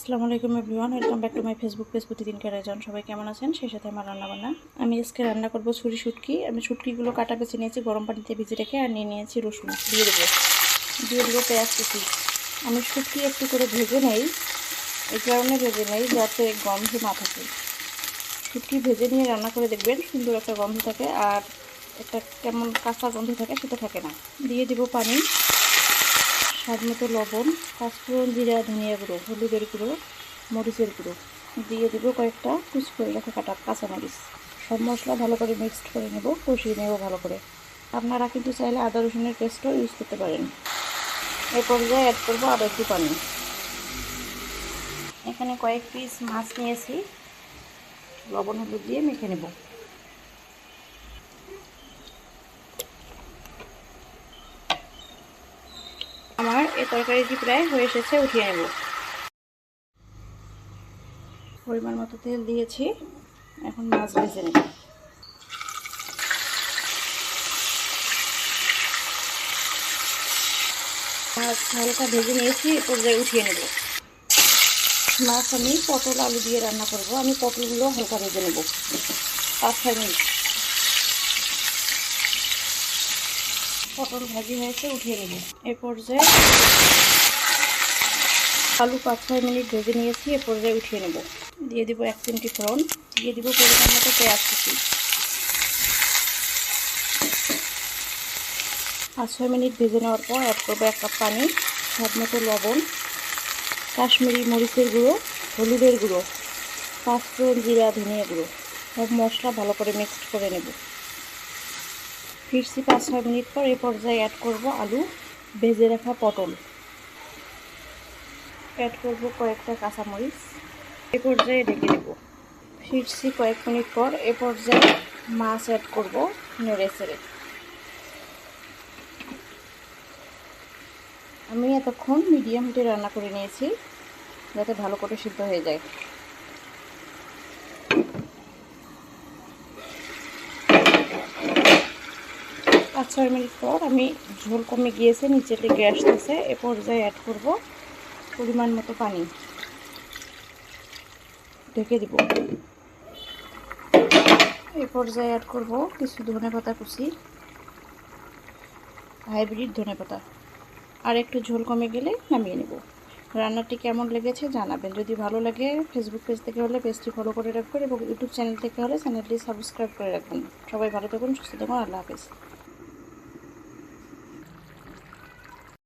আসসালামু আলাইকুম everyone, welcome back to my Facebook page প্রতিদিনকার আয়োজন। সবাই কেমন আছেন? সেই সাথে আমার রান্না বান্না আমি আজকে রান্না করব ছুরি শুটকি। আমি শুটকিগুলো কাটা বেছে নিয়েছি, গরম পানিতে ভিজে রেখে, আর নিয়ে নিয়েছি রসুন। দিয়ে দেবো। দিয়ে দেবো পেঁয়াজ কুচি। আমি শুটকি একটু করে ভেজে নেই। এই কারণে ভেজে নেই, যাতে গন্ধ না থাকে। শুটকি ভেজে নিয়ে রান্না করে দেখবেন, সুন্দর একটা গন্ধ থাকে। আর একটা কেমন কাঁচা গন্ধ থাকে, সেটা থাকে না। দিয়ে দেবো পানি। স্বাদ মতো লবণ পাঁচফোড়ন জিরা, ধনিয়া গুঁড়ো, হলুদের গুঁড়ো, মরিচের গুঁড়ো। দিয়ে দেবো কয়েকটা কুচি করে রাখা কাটা কাঁচামরিচ। সব মশলা ভালো করে মিক্সড করে নেব, কষিয়ে নেব ভালো করে। আপনারা কিন্তু চাইলে আদা রসুনের পেস্টও ইউজ করতে পারেন। এই পর্যায়ে অ্যাড করব আরও একটু পানি। এখানে কয়েক পিস মাছ নিয়েছি। লবণ হলুদ দিয়ে মেখে নেব আমার এই তরকারিটি প্রায় হয়ে এসেছে, উঠিয়ে নেব। পরিমাণ মতো তেল দিয়েছি। এখন মাছ ভেজে নেব। মাছ হালকা ভেজে নিয়েছি পর্যায়ে উঠিয়ে নেব। মাছ আমি পটল আলু দিয়ে রান্না করব। আমি পটলগুলো হালকা ভেজে নেব। পাঁচ, ছয় মিনিট। পটল ভাজি হয়েছে, উঠিয়ে নেব। এ পর্যায়ে আলু পাঁচ ছয় মিনিট ভেজে নিয়েছি, এ পর্যায়ে উঠিয়ে নেব। দিয়ে দিব এক চিমটি ফোড়ন। দিয়ে দিব পরিমাণ মতো পেঁয়াজ কুচি। পাঁচ ছয় মিনিট ভেজে নেওয়ার পর অ্যাড করব এক কাপ পানি, স্বাদ মতো লবণ, কাশ্মীরি মরিচের গুঁড়ো, হলুদের গুঁড়ো পাঁচফোড়ন জিরা, ধনিয়া গুঁড়ো। সব মশলা ভালো করে মিক্সড করে নেব। ফিরছি পাঁচ, ছয় মিনিট পর এই পর্যায়ে অ্যাড করব আলু, ভেজে রাখা পটল। অ্যাড করব কয়েকটা কাঁচামরিচ। এ পর্যায়ে ঢেকে দেব। ফিরছি কয়েক মিনিট পর এ পর্যায়ে মাছ অ্যাড করব নেড়ে ছেড়ে আমি এতক্ষণ মিডিয়াম হিটে রান্না করে নিয়েছি, যাতে ভালো করে সিদ্ধ হয়ে যায়। পাঁচ, ছয় মিনিট পর আমি ঝোল কমে গিয়েছে, নিচে গ্যাস আসতেছে, এ পর্যায়ে অ্যাড করব পরিমাণ মতো পানি। ঢেকে দিব। এ পর্যায়ে অ্যাড করব কিছু ধনে পাতা কুচি, হাইব্রিড ধনে পাতা। আর একটু ঝোল কমে গেলে নামিয়ে নেব। রান্নাটি কেমন লেগেছে জানাবেন। যদি ভালো লাগে ফেসবুক পেজ থেকে হলে পেজটি ফলো করে রাখবেন এবং ইউটিউব চ্যানেল থেকে হলে চ্যানেলটি সাবস্ক্রাইব করে রাখবেন। সবাই ভালো থাকুন, সুস্থ থাকুন, আল্লাহ হাফেজ।